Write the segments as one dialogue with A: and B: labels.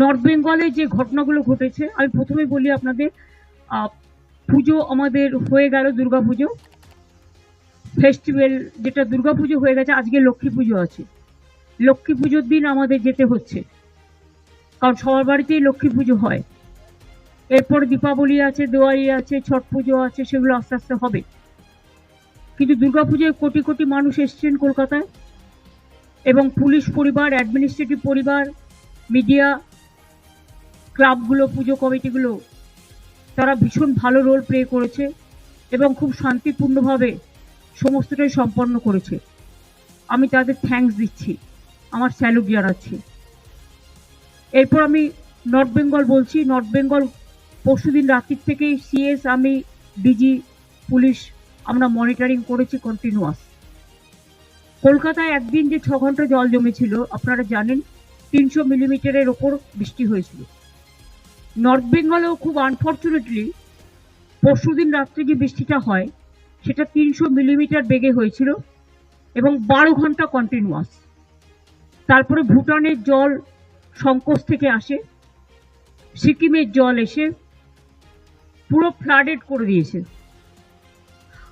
A: North বেঙ্গলে যে ঘটনাগুলো ঘটেছে, আমি প্রথমে বলি আপনাদের পুজো আমাদের হয়ে গেল দুর্গা পুজো। ফেস্টিভ্যাল যেটা দুর্গা পুজো হয়ে গেছে, আজকে লক্ষ্মী পুজো আছে। লক্ষ্মী পুজোর দিন আমাদের যেতে হচ্ছে। কারণ সবার বাড়িতেই লক্ষ্মী পুজো হয়। এরপর দীপাবলি আছে, দিওয়ালি আছে, ছট পুজো আছে, সেগুলো আস্তে আস্তে হবে। কিন্তু দুর্গা পুজোয় কোটি কোটি মানুষ এসছেন কলকাতায়। এবং পুলিশ পরিবার অ্যাডমিনিস্ট্রেটিভ পরিবার মিডিয়া ক্লাবগুলো, পুজো কমিটিগুলো, তারা ভীষণ ভালো রোল প্লে করেছে এবং খুব শান্তিপূর্ণভাবে সমস্তটাই সম্পন্ন করেছে। আমি তাদের থ্যাঙ্কস দিচ্ছি, আমার স্যালুট জানাচ্ছি। এরপর আমি নর্থ বেঙ্গল বলছি নর্থ বেঙ্গল পরশুদিন রাত্রির থেকেই সিএস আমি ডিজি পুলিশ, আমরা মনিটরিং করেছি কন্টিনিউয়াস কলকাতায় একদিন যে ছ ঘণ্টা জল জমেছিল, আপনারা জানেন, তিনশো মিলিমিটারের ওপর বৃষ্টি হয়েছিল। নর্থ বেঙ্গলেও খুব আনফর্চুনেটলি পরশুদিন রাত্রে যে বৃষ্টিটা হয়, সেটা তিনশো মিলিমিটার বেগে হয়েছিল এবং বারো ঘণ্টা কন্টিনিউয়াস তারপরে ভুটানের জল সংকোচ থেকে আসে, সিকিমের জল এসে পুরো ফ্লাডেড করে দিয়েছে।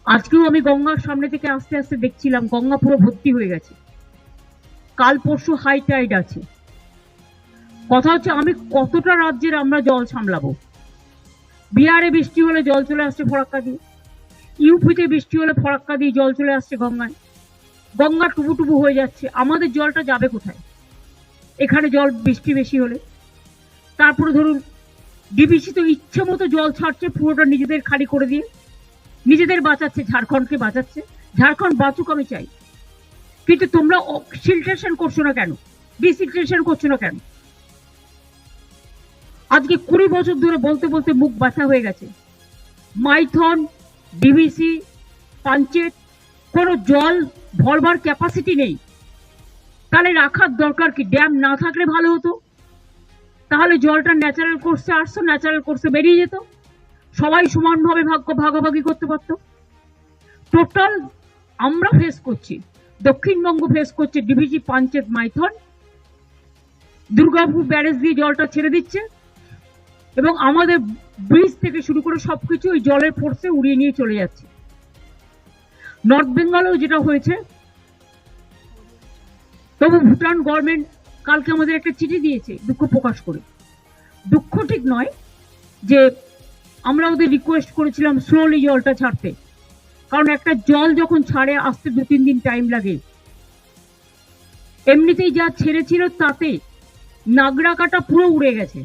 A: আজকেও আমি গঙ্গার সামনে থেকে আস্তে আস্তে দেখছিলাম, গঙ্গা পুরো ভর্তি হয়ে গেছে। কাল পরশু হাই টাইড আছে। কথা হচ্ছে আমি কতটা রাজ্যের আমরা জল সামলাবো? বিহারে বৃষ্টি হলে জল চলে আসছে ফরাক্কা দিয়ে। ইউপিতে বৃষ্টি হলে ফরাক্কা দিয়ে জল চলে আসছে গঙ্গায়। গঙ্গা টুবু হয়ে যাচ্ছে। আমাদের জলটা যাবে কোথায়? এখানে জল বৃষ্টি বেশি হলে। তারপরে ধরুন ডিবিসি তো ইচ্ছে মতো জল ছাড়ছে পুরোটা নিজেদের খালি করে দিয়ে। নিজেদের বাঁচাচ্ছে, ঝাড়খণ্ডকে বাঁচাচ্ছে। ঝাড়খণ্ড বাঁচুক আমি চাই। কিন্তু তোমরা সিলট্রেশন করছ না কেন? ডিসিলট্রেশন করছ না কেন? আজকে কুড়ি বছর ধরে বলতে বলতে মুখ বাঁচা হয়ে গেছে। মাইথন ডিভিসি পাঞ্চেত, কোনো জল, ভরবার ক্যাপাসিটি নেই। তাহলে রাখার দরকার কি? ড্যাম না থাকলে ভালো হতো। তাহলে জলটা ন্যাচারাল কোর্সে আসতো ন্যাচারাল কোর্সে বেরিয়ে যেত। সবাই সমানভাবে ভাগ্য ভাগাভাগি করতে পারতো। টোটাল আমরা ফেস করছি। দক্ষিণবঙ্গ ফেস করছে ডিভিজি পাঞ্চেত, মাইথন। দুর্গাপুর ব্যারেজ দিয়ে জলটা ছেড়ে দিচ্ছে। এবং আমাদের ব্রিজ থেকে শুরু করে সবকিছু ওই জলের ফোর্সে উড়িয়ে নিয়ে চলে যাচ্ছে। নর্থ বেঙ্গলেও যেটা হয়েছে, তবু ভুটান গভর্নমেন্ট কালকে আমাদের একটা চিঠি দিয়েছে দুঃখ প্রকাশ করে। দুঃখ ঠিক নয় যে আমরা ওদের রিকোয়েস্ট করেছিলাম স্লোলি জলটা ছাড়তে। কারণ একটা জল যখন ছাড়ে, আসতে দু, তিন দিন টাইম লাগে। এমনিতেই যা ছেড়েছিল তাতে নাগরা কাটা পুরো উড়ে গেছে।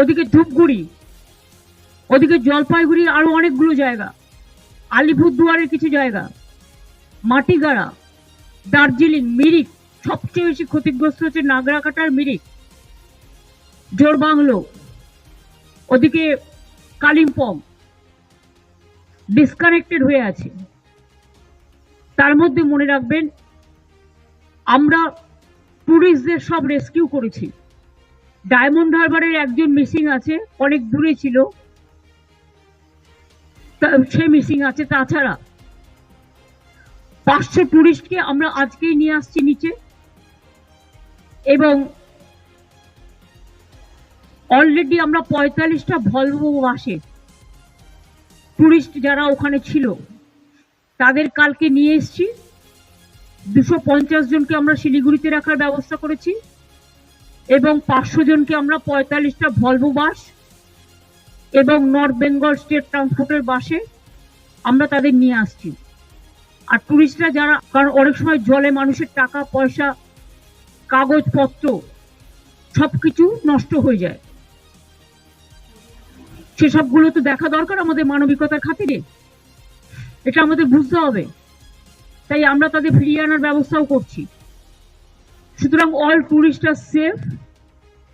A: ওদিকে ধূপগুড়ি, ওদিকে জলপাইগুড়ি আরও অনেকগুলো জায়গা, আলিপুরদুয়ারের কিছু জায়গা, মাটিগাড়া, দার্জিলিং, মিরিক, সবচেয়ে বেশি ক্ষতিগ্রস্ত হচ্ছে নাগরাকাটার মিরিক, জোরবাংলো, ওদিকে কালিম্পং ডিসকানেক্টেড হয়ে আছে। তার মধ্যে মনে রাখবেন, আমরা ট্যুরিস্টদের সব রেস্কিউ করেছি। ডায়মন্ড হারবারের একজন মিসিং আছে, অনেক দূরে ছিল। সে মিসিং আছে। তাছাড়া পাঁচশো টুরিস্টকে আমরা আজকেই নিয়ে আসছি নিচে। এবং অলরেডি আমরা পঁয়তাল্লিশটা ভলভো বাসে টুরিস্ট যারা ওখানে ছিল, তাদের কালকে নিয়ে এসছি। দুশো পঞ্চাশ জনকে আমরা শিলিগুড়িতে রাখার ব্যবস্থা করেছি। এবং পাঁচশো জনকে আমরা পঁয়তাল্লিশটা ভলভো বাস এবং নর্থ বেঙ্গল স্টেট ট্রান্সপোর্টের বাসে আমরা তাদের নিয়ে আসছি। আর টুরিস্টরা যারা, কারণ অনেক সময় জলে মানুষের টাকা, পয়সা, কাগজপত্র সব কিছু নষ্ট হয়ে যায়। সেসবগুলো তো দেখা দরকার আমাদের মানবিকতার খাতিরে। এটা আমাদের বুঝতে হবে। তাই আমরা তাদের ফিরিয়ে আনার ব্যবস্থাও করছি। সুতরাং অল টুরিস্ট আর সেফ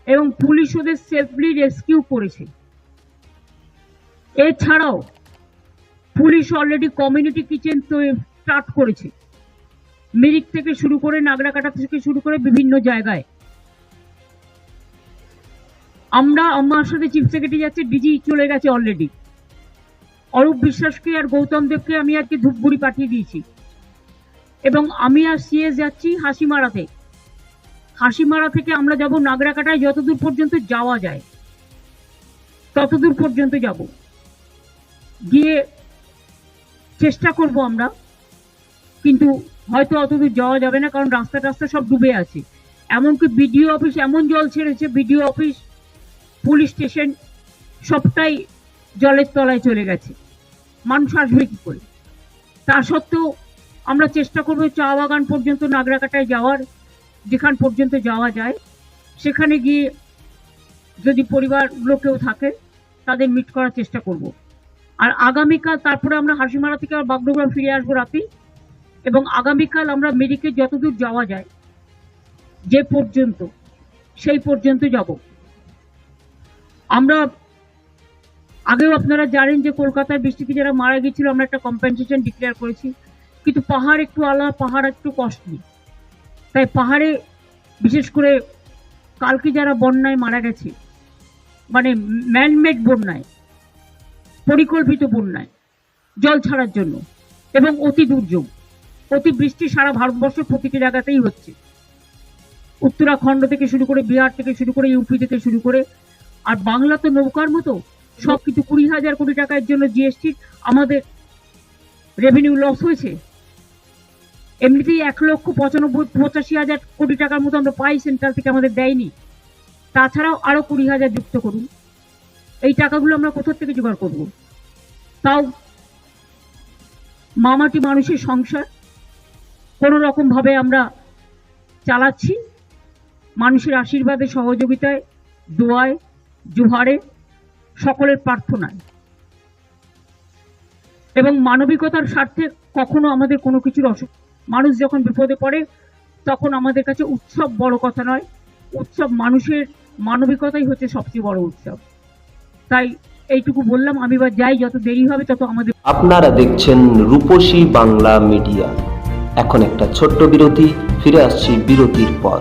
A: এবং পুলিশ ওদের সেফলি রেস্কিউ করেছে। এছাড়াও পুলিশ অলরেডি কমিউনিটি কিচেন তো স্টার্ট করেছে। মিরিক থেকে শুরু করে নাগরাকাটা থেকে শুরু করে বিভিন্ন জায়গায়। আমরা আমার সাথে চিফ সেক্রেটারি যাচ্ছে ডিজি চলে গেছে অলরেডি অরূপ বিশ্বাসকে আর গৌতম দেবকে আমি আজকে ধূপগুড়ি পাঠিয়ে দিয়েছি। এবং আমি আর সিএস যাচ্ছি হাসিমারাতে। হাসিমারা থেকে আমরা যাব নাগরাকাটায় যতদূর পর্যন্ত যাওয়া যায়। ততদূর পর্যন্ত যাব। গিয়ে চেষ্টা করব আমরা। কিন্তু হয়তো অতদূর যাওয়া যাবে না, কারণ রাস্তা টাস্তা সব ডুবে আছে। এমনকি বিডিও অফিস, এমন জল ছেড়েছে, বিডিও অফিস, পুলিশ স্টেশন সবটাই জলের তলায় চলে গেছে। মানুষ আসবে কি করে? তা সত্ত্বেও আমরা চেষ্টা করব চা বাগান পর্যন্ত নাগরাকাটায় যাওয়ার। যেখান পর্যন্ত যাওয়া যায়, সেখানে গিয়ে যদি পরিবার লোকেও থাকে, তাদের মিট করার চেষ্টা করব। আর আগামীকাল তারপরে আমরা হাসিমারা থেকে আবার বাগডোগরা ফিরে আসব রাতে। এবং আগামীকাল আমরা মেডিকে যতদূর যাওয়া যায়, যে পর্যন্ত, সেই পর্যন্ত যাব। আমরা, আগেও আপনারা জানেন যে কলকাতার বৃষ্টিতে যারা মারা গেছিল আমরা একটা কম্পেনসেশন ডিক্লেয়ার করেছি। কিন্তু পাহাড় একটু আলাদা, পাহাড় একটু কস্টলি তাই পাহাড়ে, বিশেষ করে কালকে যারা বন্যায় মারা গেছে মানে ম্যানমেড বন্যায়, পরিকল্পিত বন্যায়, জল ছাড়ার জন্য, এবং অতি দুর্যোগ অতি বৃষ্টি সারা ভারতবর্ষের প্রতিটি জায়গাতেই হচ্ছে। উত্তরাখণ্ড থেকে শুরু করে বিহার থেকে শুরু করে ইউপি থেকে শুরু করে, আর বাংলা তো নৌকার মতো সব কিছু কুড়ি হাজার কোটি টাকার জন্য জিএসটি আমাদের রেভিনিউ লস হয়েছে। এমনিতেই এক লক্ষ পঁচানব্বই, পঁচাশি হাজার কোটি টাকার মতো আমরা পাই সেন্ট্রাল থেকে আমাদের দেয়নি। তাছাড়াও আরও কুড়ি হাজার যুক্ত করুন। এই টাকাগুলো আমরা কোথা থেকে জোগাড় করব? তাও মামাটি মানুষের সংসার। কোনো রকম ভাবে আমরা চালাচ্ছি। মানুষের আশীর্বাদে, সহযোগিতায়, দোয়ায়, জোহারে, সকলের প্রার্থনায়। এবং মানবিকতার স্বার্থে কখনো আমাদের কোনো কিছুর অসুখ মানুষ যখন বিপদে পড়ে, তখন আমাদের কাছে উৎসব বড় কথা নয়। উৎসব মানুষের মানবিকতাই হচ্ছে সবচেয়ে বড় উৎসব। তাই এইটুকু বললাম, আমি বা যাই, যত দেরি হবে তত আমাদের
B: আপনারা দেখছেন রূপসী বাংলা মিডিয়া। এখন একটা ছোট্ট বিরতি, ফিরে আসছি বিরতির পর।